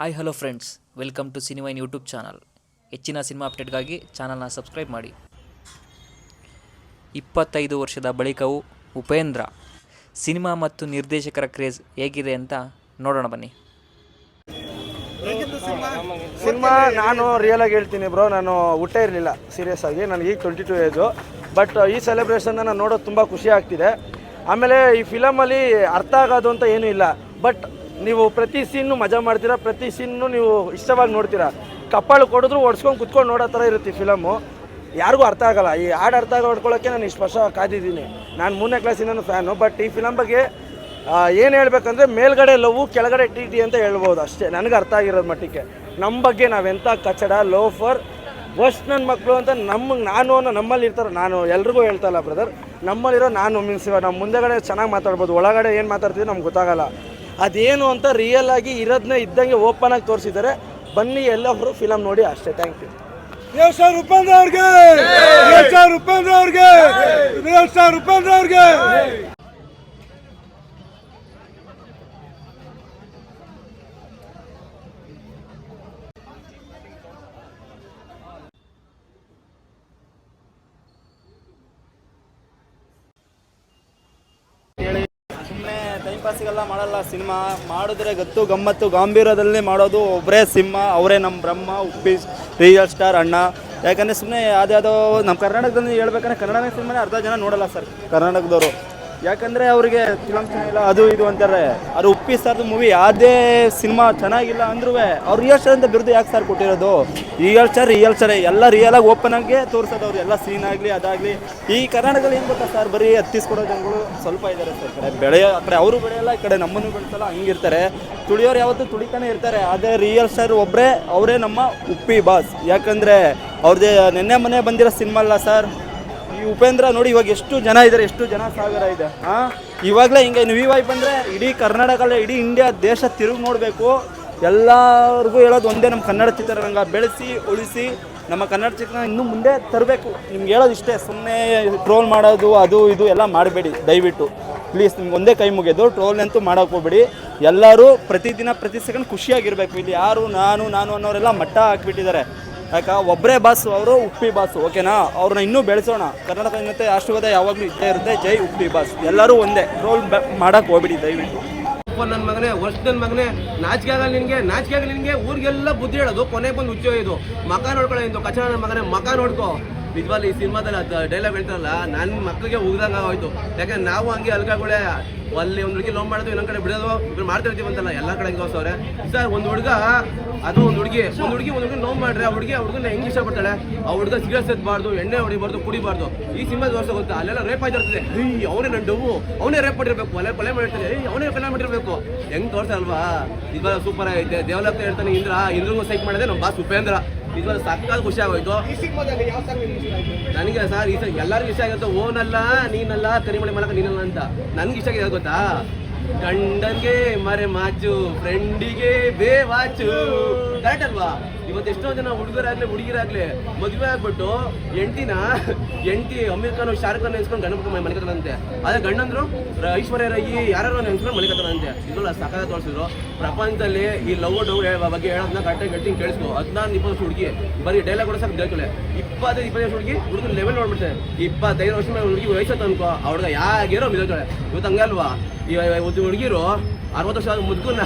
Hi hello friends welcome to cinema in YouTube channel ಹೆಚ್ಚಿನ cinema ಅಪ್ಡೇಟ್ಗಾಗಿ ಚಾನಲ್ನ subscribe ಮಾಡಿ. ಇಪ್ಪತ್ತೈದು ವರ್ಷದ ಬಳಿಕವೂ ಉಪೇಂದ್ರ ಸಿನಿಮಾ ಮತ್ತು ನಿರ್ದೇಶಕರ ಕ್ರೇಜ್ ಹೇಗಿದೆ ಅಂತ ನೋಡೋಣ ಬನ್ನಿ. ಸಿನಿಮಾ ನಾನು ರಿಯಲ್ ಆಗಿ ಹೇಳ್ತೀನಿ ಬ್ರೋ ನಾನು ಹುಟ್ಟೇ ಇರಲಿಲ್ಲ ಸೀರಿಯಸ್ ಆಗಿ. ನನಗೆ ಈಗ ಟ್ವೆಂಟಿ ಟು ಏಜು ಬಟ್ ಈ ಸೆಲೆಬ್ರೇಷನ್ ನಾನು ನೋಡೋದು ತುಂಬ ಖುಷಿ ಆಗ್ತಿದೆ. ಆಮೇಲೆ ಈ ಫಿಲಮಲ್ಲಿ ಅರ್ಥ ಆಗೋದು ಅಂತ ಏನೂ ಇಲ್ಲ. ಬಟ್ ನೀವು ಪ್ರತಿ ಸೀನ್ನು ಮಜಾ ಮಾಡ್ತೀರಾ, ಪ್ರತಿ ಸೀನ್ನು ನೀವು ಇಷ್ಟವಾಗಿ ನೋಡ್ತೀರಾ? ಕಪ್ಪಾಳು ಕೊಡಿದ್ರು ಒಡ್ಸ್ಕೊಂಡು ಕುತ್ಕೊಂಡು ನೋಡೋ ಥರ ಇರುತ್ತೆ ಫಿಲಮು. ಯಾರಿಗೂ ಅರ್ಥ ಆಗಲ್ಲ. ಈ ಹಾಡು ಅರ್ಥ ಮಾಡ್ಕೊಳ್ಳೋಕ್ಕೆ ನಾನು ಇಷ್ಟು ಕಾದಿದ್ದೀನಿ. ನಾನು ಮೂರನೇ ಕ್ಲಾಸಿಂದನೂ ಫ್ಯಾನು, ಬಟ್ ಈ ಫಿಲಮ್ ಬಗ್ಗೆ ಏನು ಹೇಳ್ಬೇಕಂದ್ರೆ ಮೇಲ್ಗಡೆ ಲವ್, ಕೆಳಗಡೆ ಟಿ ಟಿ ಅಂತ ಹೇಳ್ಬೋದು ಅಷ್ಟೇ. ನನಗೆ ಅರ್ಥ ಆಗಿರೋದು ಮಟ್ಟಿಗೆ. ನಮ್ಮ ಬಗ್ಗೆ ನಾವೆಂಥ ಕಚಡ ಲೋಫರ್ ಫಸ್ಟ್ ನನ್ನ ಮಕ್ಕಳು ಅಂತ ನಮಗೆ, ನಾನು ಅನ್ನೋ ನಮ್ಮಲ್ಲಿ ಇರ್ತಾರೆ. ನಾನು ಎಲ್ರಿಗೂ ಹೇಳ್ತಲ್ಲ ಬ್ರದರ್. ನಮ್ಮಲ್ಲಿರೋ ನಾನು ಮೀನ್ಸ್ ಇವಾಗ ನಮ್ಮ ಮುಂದೆಗಡೆ ಚೆನ್ನಾಗಿ ಮಾತಾಡ್ಬೋದು, ಒಳಗಡೆ ಏನು ಮಾತಾಡ್ತೀವಿ ನಮ್ಗೆ ಗೊತ್ತಾಗಲ್ಲ. ಅದೇನು ಅಂತ ರಿಯಲ್ ಆಗಿ ಇರೋದನ್ನ ಇದ್ದಂಗೆ ಓಪನ್ ಆಗಿ ತೋರಿಸಿದ್ದಾರೆ. ಬನ್ನಿ ಎಲ್ಲರೂ ಫಿಲಮ್ ನೋಡಿ ಅಷ್ಟೇ. Thank you Dev sir Upendra ಅವ್ರಿಗೆ. ದೇವ್ ಸರ್ ಉಪೇಂದ್ರ ಅವ್ರಿಗೆ. ದೇವ್ ಸರ್ ಉಪೇಂದ್ರ ಅವ್ರಿಗೆ ಸುಮ್ಮನೆ ಟೈಮ್ ಪಾಸಿಗೆಲ್ಲ ಮಾಡಲ್ಲ. ಸಿನಿಮಾ ಮಾಡಿದ್ರೆ ಗತ್ತು, ಗಮ್ಮತ್ತು, ಗಾಂಭೀರ್ಯದಲ್ಲಿ ಮಾಡೋದು ಒಬ್ಬರೇ ಸಿಂಹ, ಅವರೇ ನಮ್ಮ ಬ್ರಹ್ಮ, ಉಪ್ಪಿ ರಿಯಲ್ ಸ್ಟಾರ್ ಅಣ್ಣ. ಯಾಕಂದರೆ ಸುಮ್ಮನೆ ಯಾವುದ್ಯಾವುದೋ ನಮ್ಮ ಕರ್ನಾಟಕದಲ್ಲಿ ಹೇಳ್ಬೇಕಂದ್ರೆ ಕನ್ನಡ ಸಿನಿಮಾನೇ ಅರ್ಧ ಜನ ನೋಡಲ್ಲ ಸರ್. ಕರ್ನಾಟಕದವರು. ಯಾಕಂದರೆ ಅವರಿಗೆ ಫಿಲಮ್ ಚೆನ್ನಾಗಿಲ್ಲ ಅದು ಇದು ಅಂತಾರೆ. ಅದು ಉಪ್ಪಿ ಸರ್ದು ಮೂವಿ ಯಾವುದೇ ಸಿನಿಮಾ ಚೆನ್ನಾಗಿಲ್ಲ ಅಂದ್ರೂ ಅವ್ರು ರಿಯಲ್ ಸ್ಟಾರ್ ಅಂತ ಬಿರುದು ಯಾಕೆ ಸರ್ ಕೊಟ್ಟಿರೋದು? ರಿಯಲ್ ಸ್ಟಾರ್ ರಿಯಲ್ ಸ್ಟಾರ್ ಎಲ್ಲ ರಿಯಲ್ ಆಗಿ ಓಪನ್ ಆಗಿ ತೋರಿಸೋದು ಅವ್ರು. ಎಲ್ಲ ಸೀನ್ ಆಗಲಿ, ಅದಾಗಲಿ. ಈ ಕರ್ನಾಟಕದಲ್ಲಿ ಏನು ಗೊತ್ತಾ ಸರ್ ಬರೀ ಹತ್ತಿಸ್ಕೊಡೋ ಜನಗಳು ಸ್ವಲ್ಪ ಇದ್ದಾರೆ ಸರ್ ಕಡೆ. ಬೆಳೆಯೋ ಕಡೆ ಅವರು ಬೆಳೆಯಲ್ಲ, ಈ ಕಡೆ ನಮ್ಮನ್ನು ಬೆಳೆಸಲ್ಲ, ಹಂಗಿರ್ತಾರೆ. ತುಳಿಯೋರು ಯಾವತ್ತೂ ತುಳಿತಾನೆ ಇರ್ತಾರೆ. ಅದೇ ರಿಯಲ್ ಸ್ಟಾರ್ ಒಬ್ಬರೇ ಅವರೇ ನಮ್ಮ ಉಪ್ಪಿ ಬಾಸ್ ಯಾಕಂದರೆ ಅವ್ರದ್ದೇ ನಿನ್ನೆ ಮನೆ ಬಂದಿರೋ ಸಿನಿಮಾ ಅಲ್ಲ ಸರ್ ಈ ಉಪೇಂದ್ರ ನೋಡಿ ಇವಾಗ ಎಷ್ಟು ಜನ ಇದ್ದಾರೆ ಎಷ್ಟು ಜನ ಸಾಗರ ಇದೆ, ಹಾ? ಇವಾಗಲೇ ಹಿಂಗೆ ನೀವು ಇವಾಗ ಬಂದರೆ ಇಡೀ ಕರ್ನಾಟಕ ಅಲ್ಲ ಇಡೀ ಇಂಡಿಯಾ ದೇಶ ತಿರುಗಿ ನೋಡಬೇಕು. ಎಲ್ಲರಿಗೂ ಹೇಳೋದು ಒಂದೇ, ನಮ್ಮ ಕನ್ನಡ ಚಿತ್ರರಂಗ ಬೆಳೆಸಿ, ಉಳಿಸಿ, ನಮ್ಮ ಕನ್ನಡ ಚಿತ್ರ ಇನ್ನೂ ಮುಂದೆ ತರಬೇಕು. ನಿಮ್ಗೆ ಹೇಳೋದು ಇಷ್ಟೇ ಸುಮ್ಮನೆ ಟ್ರೋಲ್ ಮಾಡೋದು, ಅದು ಇದು ಎಲ್ಲ ಮಾಡಬೇಡಿ, ದಯವಿಟ್ಟು. ಪ್ಲೀಸ್ ನಿಮ್ಗೆ ಒಂದೇ ಕೈ ಮುಗಿಯೋದು ಟ್ರೋಲ್ ಅಂತೂ ಮಾಡೋಕೆ ಹೋಗ್ಬೇಡಿ. ಎಲ್ಲರೂ ಪ್ರತಿದಿನ, ಪ್ರತಿ ಸೆಕೆಂಡ್ ಖುಷಿಯಾಗಿರಬೇಕು. ಇಲ್ಲಿ ಯಾರು, ನಾನು ನಾನು ಅನ್ನೋರೆಲ್ಲ ಮಟ್ಟ ಹಾಕ್ಬಿಟ್ಟಿದ್ದಾರೆ. ಯಾಕ? ಒಬ್ಬರೇ ಬಾಸ್, ಅವರು ಉಪ್ಪಿ ಬಾಸ್, ಓಕೆನಾ? ಅವ್ರನ್ನ ಇನ್ನೂ ಬೆಳೆಸೋಣ. ಕರ್ನಾಟಕ ಜನತೆ ರಾಷ್ಟ್ರವಾದ ಯಾವಾಗಲೂ ಇದ್ದೇ ಇರುತ್ತೆ. ಜೈ ಉಪ್ಪಿ ಬಾಸ್. ಎಲ್ಲರೂ ಒಂದೇ. ರೋಲ್ ಮಾಡಕ್ಕೆ ಹೋಗ್ಬಿಡಿ, ದಯವಿಟ್ಟು. ನನ್ನ ಮಗನೇ ವರ್ಷದ ನನ್ನ ಮಗನೇ, ನಾಚಿಕೆ ಆಗಲ್ಲ ನಿನಗೆ, ನಾಚಿಕೆ ಆಗಲ್ಲ ನಿನಗೆ, ಊರಿಗೆಲ್ಲ ಬುದ್ಧಿ ಹೇಳೋದು, ಕೊನೆಗೆ ಬಂದು ಹುಚ್ಚೋ ಇದು ಮಕ ನೋಡ್ಕೊಳ್ಳೋ ಕಚಡ ನನ್ನ ಮಗನೇ, ಮಕ ನೋಡ್ಕೋ. ನಿಜವಾಗ್ಲೂ ಈ ಸಿನಿಮಾದಲ್ಲಿ ಅದು ಡೈಲಾಗ್ ಹೇಳ್ತಾರಲ್ಲ ನನ್ನ ಮಕ್ಕಳಿಗೆ ಉಗ್ದಂಗೆ ಆಗೋಯ್ತು ಯಾಕಂದ್ರೆ ನಾವು ಹಂಗೆ ಅಲ್ಕಾಗಳೇ, ಅಲ್ಲಿ ಒಂದು ಹುಡುಗಿ ಲೋನ್ ಮಾಡೋದು ಇನ್ನೊಂದ್ ಕಡೆ ಬಿಡೋದು, ಇವ್ರು ಮಾಡ್ತಾ ಇರ್ತೀವಿ ಅಂತಲ್ಲ, ಎಲ್ಲ ಕಡೆ ಹಿಂಗೆ ಅವ್ರೆ ಸರ್ ಒಂದು ಹುಡುಗ, ಅದು ಒಂದು ಹುಡುಗಿ ಒಂದು ಹುಡುಗಿ ಒಂದು ಹುಡುಗಿ ಲೋನ್ ಮಾಡ್ರೆ, ಆ ಹುಡುಗಿ ಆ ಹುಡುಗನ ಹೆಂಗ್ ಇಷ್ಟಪಡ್ತಾಳೆ? ಆ ಹುಡುಗ ಸಿಗರೇಟ್ ಎತ್ಬಾರ್ದು ಎಣ್ಣೆ ಹೊಡಿಬಾರ್ದು, ಕುಡಿಬಾರ್ದು. ಈ ಸಿನಿಮಾ ವರ್ಷ ಗೊತ್ತಾ? ಅಲ್ಲೆಲ್ಲ ರೇಪ್ ಆಗಿರ್ತದೆ ಏಯ್, ಅವನೇ ನನ್ನ ಡವ್ವು, ಅವನೇ ರೇಪ್ ಮಾಡಿರ್ಬೇಕು. ಅಲ್ಲೇ ಕೊಲೆ ಮಾಡಿರ್ತಾರೆ ಏಯ್, ಅವನೇ ಕೊಲೆ ಮಾಡಿರ್ಬೇಕು. ಹೆಂಗ್ ತೋರ್ಸಲ್ವಾ? ಇವಾಗ ಸೂಪರ್ ಆಗೈತೆ. ದೇವಲಪ್ಪ ಹೇಳ್ತಾನೆ, ಇಂದ್ರ ಇಂದ್ರಿಗೂ ಸೈಕ್ ಮಾಡಿದೆ, ನಮ್ಮ ಬಾಸ್ ಉಪೇಂದ್ರ. ಇವಾಗ ಸಕ್ಕತ್ ಖುಷಿ ಆಗೋಯ್ತು. ನನಗೆ ಸರ್ ಈ ಸರ್ ಎಲ್ಲರಿಗೂ ಇಷ್ಟ ಆಗುತ್ತೆ. ಓನಲ್ಲ ನೀನಲ್ಲ ಕರಿಮಳೆ ಮಾಡಕ ನೀನಲ್ಲ ಅಂತ. ನನ್ಗೆ ಇಷ್ಟ ಆಗಿದೆ ಗೊತ್ತಾ? ಗಂಡನ್ಗೆ ಮರೆ ಮಾಚು ಫ್ರೆಂಡಿಗೆ ಬೇ ವಾಚು. ಕರೆಕ್ಟ್ ಅಲ್ವಾ? ಇವತ್ತು ಎಷ್ಟೋ ಜನ ಹುಡುಗರಾಗ್ಲಿ, ಹುಡುಗಿರಾಗ್ಲಿ ಮದುವೆ ಆಗ್ಬಿಟ್ಟು ಎಂಟಿನ ಎಂಟಿ ಅಮೀರ್ ಖಾನ್ ಶಾರುಖ್ ಖಾನ್ ನೆನ್ಸ್ಕೊಂಡು ಗಣಪತಿ ಮಲಿಕತ್ತಾರಂತೆ ಅದೇ ಗಂಡಂದ್ರು ಐಶ್ವರ್ಯ ರೈ ಯಾರು ನೆನ್ಸ್ಕೊಂಡು ಮಲಿಕತ್ತಾರಂತೆ ಇದೆಲ್ಲ ಸಕಾಲ ತೋರಿಸಿದ್ರು. ಪ್ರಪಂಚದಲ್ಲಿ ಈ ಲವ್ ಡವ್ ಬಗ್ಗೆ ಹೇಳೋದನ್ನ ಕಟ್ಟೆ ಗಟ್ಟಿ ಕೇಳಿಸ್ಕೊ. ಹದಿನಾರು, ಇಪ್ಪತ್ತು ಹುಡುಗಿ. ಬರೀ ಡೈಲಾಗ್ ಕೂಡ ಸಾಕು ಹೇಳ್ಕೊಳ್ಳೆ ಇಪ್ಪತ್ತೈದು ಇಪ್ಪತ್ತೈದು ಹುಡುಗಿ, ಹುಡುಗನ ಲೆವೆಲ್ ನೋಡ್ಬಿಡ್ತಾರೆ. ಇಪ್ಪತ್ತೈದು ವರ್ಷ ಮೇಲೆ ಹುಡುಗಿ ವಯಸ್ಸು ಅನ್ಕೋ ಅವ್ರಿಗೆ ಯಾಗಿರೋ ಬಿದ್ದೋಳೆ ಇವತ್ತು ಹಂಗಲ್ವಾ? ಇವತ್ತು ಹುಡುಗಿರು ಅರವತ್ತು ವರ್ಷ ಮುದ್ಕನ್ನ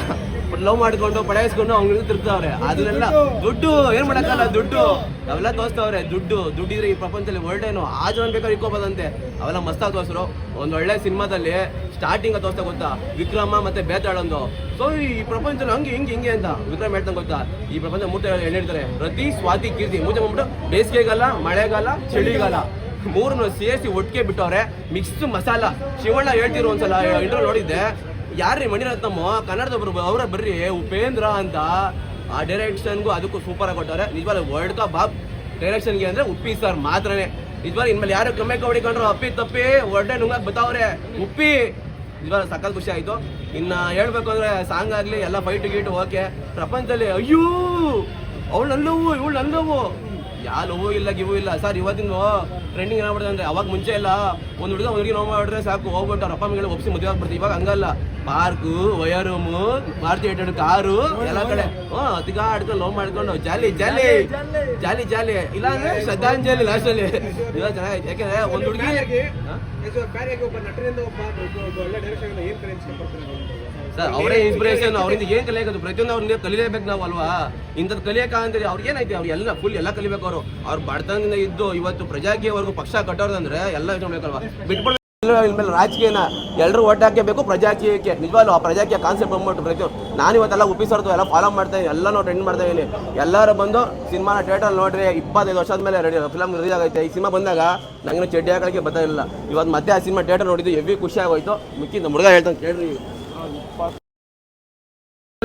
ಲವ್ ಮಾಡ್ಕೊಂಡು ಪಡಾಯಿಸ್ಕೊಂಡು ಅವ್ನಿಗೆ ತಿರ್ತಾವ್ರೆ ಅದನ್ನೆಲ್ಲ ದುಡ್ಡು, ಏನ್ ಮಾಡಕ್ಕಲ್ಲ ದುಡ್ಡು. ಅವೆಲ್ಲ ತೋರಿಸ್ತವ್ರೆ, ದುಡ್ಡು. ದುಡ್ಡಿದ್ರೆ ಈ ಪ್ರಪಂಚದಲ್ಲಿ ವರ್ಲ್ಡ್ ಆ ಜನ ಬೇಕಾದ್ರೆ ಇಕ್ಕೋಬೋದಂತೆ ಅವೆಲ್ಲ ಮಸ್ತಾ ತೋರಿಸ್ರು. ಒಂದು ಒಳ್ಳೆ ಸಿನಿಮಾದಲ್ಲಿ ಸ್ಟಾರ್ಟಿಂಗ್ ತೋರಿಸ್ತಾ ಗೊತ್ತಾ? ವಿಕ್ರಮ ಮತ್ತೆ ಬೇತಾಳೊಂದು. ಸೊ ಈ ಪ್ರಪಂಚದಲ್ಲಿ ಹಂಗೆ, ಹಿಂಗೆ ಹಿಂಗೆ ಅಂತ ವಿಕ್ರಮ್ ಹೇಳ್ತಾನೆ ಗೊತ್ತಾ? ಈ ಪ್ರಪಂಚ ಮೂರ್ತಿ ಹೇಳಿರ್ತಾರೆ ರತಿ, ಸ್ವಾತಿ, ಕೀರ್ತಿ. ಮೂಜೆ ಬಂದ್ಬಿಟ್ಟು ಬೇಸಿಗೆಗಾಲ ಮಳೆಗಾಲ ಚಳಿಗಾಲ ಮೂರನ್ನು ಸೇರಿಸಿ ಒಟ್ಟಿಗೆ ಬಿಟ್ಟವ್ರೆ. ಮಿಕ್ಸ್ ಮಸಾಲ. ಶಿವಣ್ಣ ಹೇಳ್ತಿರೋ ಒಂದ್ಸಲ ಇಂಟರ್ವ್ಯೂ ನೋಡಿದ್ದೆ. ಯಾರ್ರಿ ಮಣಿರತ್ನಮ್ಮ ಕನ್ನಡದೊಬ್ರು ಅವರ ಬರ್ರಿ. ಉಪೇಂದ್ರ ಅಂತ. ಆ ಡೈರೆಕ್ಷನ್ಗೂ ಅದಕ್ಕೂ ಸೂಪರ್ ಆಗಿ ಕೊಟ್ಟವ್ರೆ. ನಿಜವಾಗ್ಲೂ ವರ್ಲ್ಡ್ ಕಪ್ ಬಾಬ್ ಡೈರೆಕ್ಷನ್ಗೆ ಅಂದ್ರೆ ಉಪ್ಪಿ ಸರ್ ಮಾತ್ರನೇ. ನಿಜವಾಗ್ಲೂ ಇನ್ಮೇಲೆ ಯಾರು ಕಮ್ಮಿ ಹೊಡಿಕೊಂಡ್ರು ಅಪ್ಪಿ ತಪ್ಪಿ ಒಡ್ಡೆ ನುಂಗಾಕ್ ಬತ್ತಾವ್ರೆ. ಉಪ್ಪಿ. ನಿಜವಾಗ ಸಖತ್ ಖುಷಿ ಆಯ್ತು. ಇನ್ನ ಹೇಳ್ಬೇಕು ಅಂದ್ರೆ ಸಾಂಗ್ ಆಗ್ಲಿ, ಎಲ್ಲ ಫೈಟ್ ಗೀಟ್ ಓಕೆ. ಪ್ರಪಂಚದಲ್ಲಿ ಅಯ್ಯೋ! ಅವಳು ನಲ್ಲವು, ಇವಳು ನಲ್ಲವು. ಯಾವ ಹೂವು ಇಲ್ಲ ಗಿವು ಇಲ್ಲ. ಸರ್ ಇವತ್ತಿನ ಟ್ರೆಂಡಿಂಗ್ ಏನಾಗ್ಬಿಡುತ್ತೆ ಅಂದ್ರೆ ಅವಾಗ ಮುಂಚೆ ಇಲ್ಲ ಒಂದು ಹುಡುಗ ಹುಡುಗಿ ನೋವು ಮಾಡಿದ್ರೆ ಸಾಕು ಹೋಗ್ಬಿಟ್ಟು ಅವ್ರ ಅಪ್ಪ ಮಗಳು ಒಪ್ಸಿ ಮದುವೆ ಆಗ್ಬಿಡ್ತೀವಿ. ಇವಾಗ ಹಂಗಲ್ಲ. ಪಾರ್ಕು ವಯರ್ ರೂಮು ಮಾರುತಿ ಏಟೆಡ್ ಕಾರು ಎಲ್ಲ ಕಡೆ. ಹ್ಞೂ ಅದಕ್ಕ ಆಡ್ಕೊಂಡು ಲವ್ ಮಾಡ್ಕೊಂಡು ಜಾಲಿ ಜಾಲಿ ಜಾಲಿ ಜಾಲಿ. ಇಲ್ಲ ಅಂದ್ರೆ ಶ್ರದ್ಧಾಂಜಲಿ ಲಾಸ್ಟಲ್ಲಿ ಇವಾಗ ಚೆನ್ನಾಗಿ ಯಾಕೆಂದ್ರೆ ಒಂದು ಹುಡುಗಿ ಸರ್, ಅವರೇ ಇನ್ಸ್ಪಿರೇಷನ್ ಅವರಿಂದ ಏನ್ ಕಲಿಯೋದು ಪ್ರತಿಯೊಂದು ಅವ್ರಿಂದ ಕಲಿಲೇಬೇಕು ನಾವು ಅಲ್ವಾ? ಇಂಥದ್ದು ಕಲಿಯೋಕ್ಕಂತೀರಿ ಅವ್ರಿಗೆ ಏನೈತಿ ಅವ್ರು ಎಲ್ಲ ಫುಲ್ ಎಲ್ಲ ಕಲಿಬೇಕು ಅವರು. ಅವ್ರ ಬಡತನದಿಂದ ಇದ್ದು ಇವತ್ತು ಪ್ರಜಾಕೀಯವರೆಗೂ ಪಕ್ಷ ಕಟ್ಟೋದಂದ್ರೆ ಎಲ್ಲ ಇಟ್ಕೊಳ್ಬೇಕಲ್ವಾ ಬಿಟ್ಬಿಡ್ಬೇಕು ಇನ್ಮೇಲೆ ರಾಜಕೀಯನ ಎಲ್ಲರೂ ಓಟ್ ಹಾಕಬೇಕು ಪ್ರಜಾಕೀಯಕ್ಕೆ. ನಿಜವಾಗ್ಲೂ ಆ ಪ್ರಜಾಕೀಯ ಕಾನ್ಸೆಪ್ಟ್ ಬಂದ್ಬಿಟ್ಟು ಪ್ರತಿ ನಾನು ಇವತ್ತೆಲ್ಲ ಉಪಿಸೋರ್ದು ಎಲ್ಲ ಫಾಲೋ ಮಾಡ್ತಾ ಇದ್ದೀನಿ. ನೋಡಿ ಟ್ರೆಂಡ್ ಮಾಡ್ತಾ ಇದ್ದೀನಿ. ಎಲ್ಲರೂ ಬಂದು ಸಿನಿಮಾನ ಥಿಯೇಟರ್ ನೋಡ್ರಿ, ಇಪ್ಪತ್ತೈದು ವರ್ಷದ ಮೇಲೆ ರೆಡಿ ಫಿಲಮ್ ರಿಲೀಸ್ ಆಗೈತೆ. ಈ ಸಿನಿಮಾ ಬಂದಾಗ ನಂಗೆ ಚಡ್ಡಿ ಹಾಕೋಕ್ಕೆ ಬರ್ತಾ ಇಲ್ಲ ಇವತ್ತು ಮತ್ತೆ ಆ ಸಿನಿಮಾ ಥಿಯೇಟರ್ ನೋಡಿದ್ದು ಎವಿ ಖುಷಿ ಆಗೋಯ್ತು. ಮುಖ್ಯ ನಮ್ಮ ಹೇಳ್ತಾನೆ ಕೇಳ್ರಿ.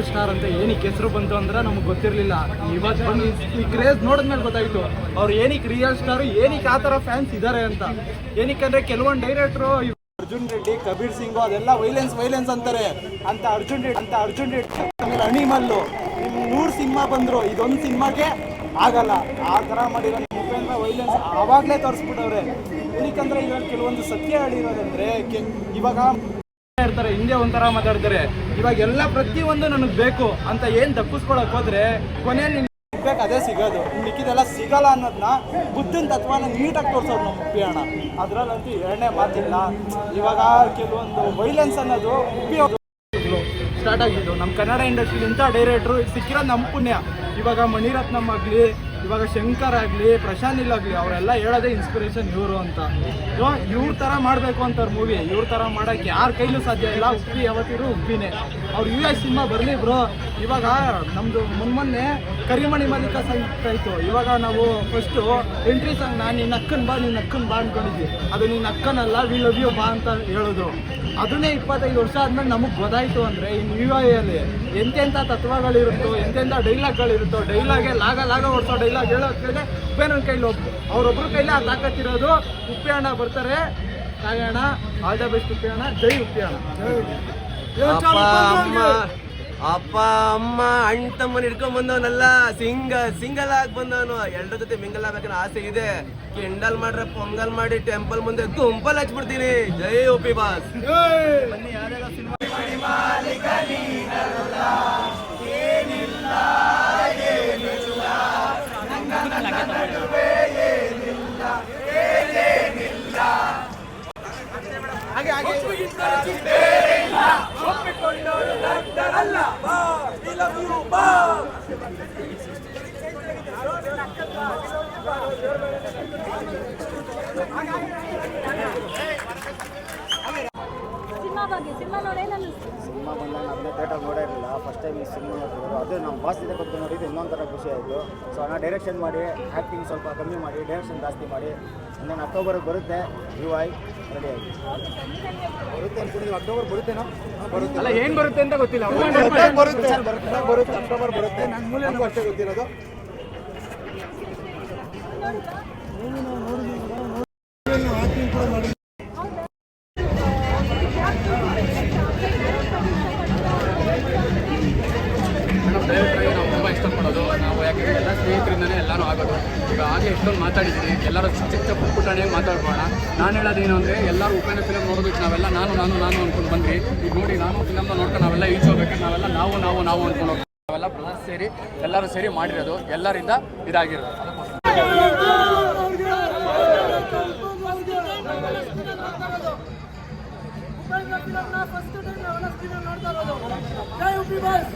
ಸ್ಟಾರ್ ಅಂತ ಏನಕ್ಕೆ ಹೆಸರು ಬಂತು ಅಂದ್ರೆ ನಮಗೆ ಗೊತ್ತಿರಲಿಲ್ಲ. ಇವತ್ತು ಬಂದು ಈ ಕ್ರೇಜ್ ನೋಡಿದ್ಮೇಲೆ ಗೊತ್ತಾಯ್ತು. ಅವ್ರು ಏನಕ್ಕೆ ರಿಯಲ್ ಸ್ಟಾರ್ ಏನಕ್ಕೆ ಆ ಥರ ಫ್ಯಾನ್ಸ್ ಇದ್ದಾರೆ ಅಂತ. ಏನಕ್ಕಂದ್ರೆ ಕೆಲವೊಂದು ಡೈರೆಕ್ಟ್ರು ಅರ್ಜುನ್ ರೆಡ್ಡಿ, ಕಬೀರ್ ಸಿಂಗು, ಅದೆಲ್ಲ ವೈಲೆನ್ಸ್ ವೈಲೆನ್ಸ್ ಅಂತಾರೆ. ಅಂತ ಅರ್ಜುನ್ ರೆಡ್ಡಿ ಅಂತ ಅರ್ಜುನ್ ರೆಡ್ಡಿ ಆಮೇಲೆ ಅಣಿಮಲ್ಲು ನಿಮ್ ನೂರು ಸಿನಿಮಾ ಬಂದ್ರು. ಇದೊಂದು ಸಿನಿಮಾಗೆ ಆಗಲ್ಲ. ಆ ಥರ ಮಾಡಿರೋ ನಮ್ಮ ಉಪೇಂದ್ರ ವೈಲೆನ್ಸ್ ಆವಾಗಲೇ ತೋರಿಸ್ಬಿಟ್ಟವ್ರೆ. ಏನಕ್ಕಂದ್ರೆ ಇವಾಗ ಕೆಲವೊಂದು ಸತ್ಯ ಹೇಳಿರೋದಂದ್ರೆ ಇವಾಗ ಇರ್ತಾರೆ, ಹಿಂದೆ ಒಂಥರ ಮಾತಾಡ್ತಾರೆ. ಇವಾಗ ಎಲ್ಲ ಪ್ರತಿಯೊಂದು ನನಗೆ ಬೇಕು ಅಂತ ಏನ್ ತಪ್ಪಿಸ್ಕೊಳಕ್ ಹೋದ್ರೆ ಕೊನೆಯಲ್ಲಿ ಬೇಕು ಅದೇ ಸಿಗೋದು. ಮಿಕ್ಕಿದೆಲ್ಲ ಸಿಗಲ್ಲ ಅನ್ನೋದನ್ನ ಬುದ್ಧಿನ ತತ್ವನ ನೀಟಾಗಿ ತೋರಿಸೋದು ನಮ್ಮ ಉಪಯೋಗ ಅದ್ರಲ್ಲಂತೂ ಎರಡನೇ ಮಾತಿಲ್ಲ. ಇವಾಗ ಕೆಲವೊಂದು ವೈಲೆನ್ಸ್ ಅನ್ನೋದು ಉಪ್ಪಿ ಸ್ಟಾರ್ಟ್ ಆಗಿದ್ದು. ನಮ್ಮ ಕನ್ನಡ ಇಂಡಸ್ಟ್ರಿ ಇಂಥ ಡೈರೆಕ್ಟ್ರು ಸಿಕ್ಕಿರೋದು ನಮ್ಮ ಪುಣ್ಯ. ಇವಾಗ ಮಣಿರತ್ನಮ್ ಆಗಲಿ ಇವಾಗ ಶಂಕರ್ ಆಗಲಿ, ಪ್ರಶಾಂತ್ ಆಗಲಿ, ಅವರೆಲ್ಲ ಹೇಳೋದೇ ಇನ್ಸ್ಪಿರೇಷನ್ ಇವರು ಅಂತ. ಇವ್ರ ಥರ ಮಾಡಬೇಕು ಅಂತಾರೆ ಮೂವಿ ಇವ್ರ ಥರ ಮಾಡೋಕ್ಕೆ ಯಾರ ಕೈಲೂ ಸಾಧ್ಯ ಇಲ್ಲ, ಉಪ್ಪಿ ಯಾವತ್ತಿರು ಉಪ್ಪಿನೇ. ಅವ್ರು ಯು ಎಸ್ ಸಿನಿಮಾ ಬರಲಿ ಬ್ರೋ ಇವಾಗ ನಮ್ಮದು ಮೊನ್ನೆ ಕರಿಮಣಿ ಮಲ್ಲಿಕ ಸಂಗೀತ ಇತ್ತು ಇವಾಗ ನಾವು ಫಸ್ಟು ಎಂಟ್ರಿ ಸಾಂಗ್ ನಾನು ನಿನ್ನ ಅಕ್ಕನ ಬಾ ನಿನ್ನ ಅಕ್ಕನ ಬಾ ಅಂದ್ಕೊಂಡಿದ್ವಿ ಅದು ನಿನ್ನ ಅಕ್ಕನಲ್ಲ ವಿ ಲವ್ ಯು ಬಾ ಅಂತ ಹೇಳಿದ್ರು ಅದನ್ನೇ ಇಪ್ಪತ್ತೈದು ವರ್ಷ ಆದ್ಮೇಲೆ ನಮಗೆ ಗೊತ್ತಾಯಿತು ಅಂದರೆ ಇನ್ನು ಯು ಅಲ್ಲಿ ಎಂತೆಂಥ ತತ್ವಗಳಿರುತ್ತೋ ಎಂತೆಂಥ ಡೈಲಾಗ್ಗಳಿರುತ್ತೋ ಡೈಲಾಗೆ ಲಾಗ ಲಾಗ ಹೊಡ್ಸೋ ಡೈಲಾಗ್ ಹೇಳೋದ್ಮೇಲೆ ಉಪ್ಪೇನ ಕೈಲಿ ಒಬ್ಬ ಅವ್ರೊಬ್ರ ಕೈಲಿ ಆ ತಾಕತ್ತಿರೋದು ಉಪ್ಪೆ ಅಣ್ಣ ಬರ್ತಾರೆ. ಕಾಯೋಣ ಆಲ್ ದ ಬೆಸ್ಟ್ ಉಪ್ಪೆ ಅಣ್ಣ ಜೈ ಉಪ್ಪೆ ಅಣ್ಣ ಅಪ್ಪ ಅಮ್ಮ ಅಪ್ಪ ಅಮ್ಮ ಅಣ್ಣ ತಮ್ಮನ ಹಿಡ್ಕೊಂಡ್ ಬಂದವನಲ್ಲ ಸಿಂಗಲ್ ಸಿಂಗಲ್ ಆಗಿ ಬಂದವನು. ಎಲ್ಲರ ಜೊತೆ ಮಿಂಗಲ್ ಆಗ್ಬೇಕನ್ನ ಆಸೆ ಇದೆ. ಕೆಂಡಲ್ ಮಾಡ್ರೆ ಪೊಂಗಲ್ ಮಾಡಿ ಟೆಂಪಲ್ ಮುಂದೆ ಗುಂಪಲ್ ಹಚ್ಬಿಡ್ತೀನಿ. ಜೈ ಓಪಿ ಬಾಸ್ ಸಿನಿಮಾ ಒಪ್ಪಿಕೊಂಡವರು ಡಾಕ್ಟರ್ ಬಾ ವಿ ಬಾ ಬಗ್ಗೆ ಸಿನಿಮಾ ನೋಡಿ ನಾನು ಸಿನಿಮಾ ಬಂದಾಗ ಅದನ್ನ ಥಿಯೇಟರ್ ನೋಡೇ ಇರಲಿಲ್ಲ. ಫಸ್ಟ್ ಟೈಮ್ ಈ ಸಿನಿಮಾ ನೋಡೋದು ಅದು ನಮ್ಮ ಬಾಸ್ ಇದೆ ಬಗ್ಗೆ ನೋಡಿದ್ದು ಇನ್ನೊಂದು ಥರ ಖುಷಿ ಆಯಿತು. ಸೊ ನಾನು ಡೈರೆಕ್ಷನ್ ಮಾಡಿ ಆ್ಯಕ್ಟಿಂಗ್ ಸ್ವಲ್ಪ ಕಮ್ಮಿ ಮಾಡಿ ಡೈರೆಕ್ಷನ್ ಜಾಸ್ತಿ ಮಾಡಿ. ನಾನು ಅಕ್ಟೋಬರ್ಗೆ ಬರುತ್ತೆ. ಯು ಐ ರೆಡಿ ಆಗಿ. ಬರುತ್ತೆ ಅನ್ಕೊಂಡಿದ್ವಿ ಅಕ್ಟೋಬರ್ ಬರುತ್ತೆ ಬರುತ್ತೆ. ಅಲ್ಲ ಏನು ಬರುತ್ತೆ ಅಂತ ಗೊತ್ತಿಲ್ಲ. ಬರುತ್ತೆ ಬರುತ್ತೆ ಅಕ್ಟೋಬರ್ ಬರುತ್ತೆ. ನನ್ನ ಮೂಲ ಅಷ್ಟೇ ಗೊತ್ತಿರೋದು. ಡೈರೆಕ್ಟ್ರಾಗಿ ನಾವು ತುಂಬ ಇಷ್ಟಪಡೋದು. ನಾವು ಯಾಕೆಂದರೆ ಎಲ್ಲ ಸ್ನೇಹಿತರಿಂದನೇ ಎಲ್ಲರೂ ಆಗೋದು. ಈಗ ಆಗಲೇ ಎಷ್ಟೊಂದು ಮಾತಾಡಿದ್ದೀನಿ ಎಲ್ಲರೂ ಚಿಕ್ಕ ಚಿಕ್ಕ ಪುಟ್ಟಣೆ ಮಾತಾಡ್ಬೋಣ. ನಾನು ಹೇಳೋದೇನು ಅಂದರೆ ಎಲ್ಲರೂ ಉಪೇಂದ್ರ ಫಿಲಮ್ ನೋಡೋದಕ್ಕೆ ನಾವೆಲ್ಲ ನಾನು ನಾನು ನಾನು ಅಂದ್ಕೊಂಡು ಬಂದ್ವಿ. ಈಗ ನೋಡಿ ನಾನು ಫಿಲಮ್ನ ನೋಡ್ಕೊಂಡು ನಾವೆಲ್ಲ ಈಚ್ ಹೋಗ್ಬೇಕು ನಾವೆಲ್ಲ ನಾವು ನಾವು ನಾವು ಅಂದ್ಕೊಂಡು ಹೋಗ್ತೀವಿ. ನಾವೆಲ್ಲ ಬ್ರದರ್ಸ್ ಸೇರಿ ಎಲ್ಲರೂ ಸೇರಿ ಮಾಡಿರೋದು ಎಲ್ಲರಿಂದ ಇದಾಗಿರೋದು. ಫಸ್ಟ್ ಟೈಮ್ ನೋಡ್ತಾ ಇರೋದು ಜೈ ಉಪ್ಪಿ ಬಾಸ್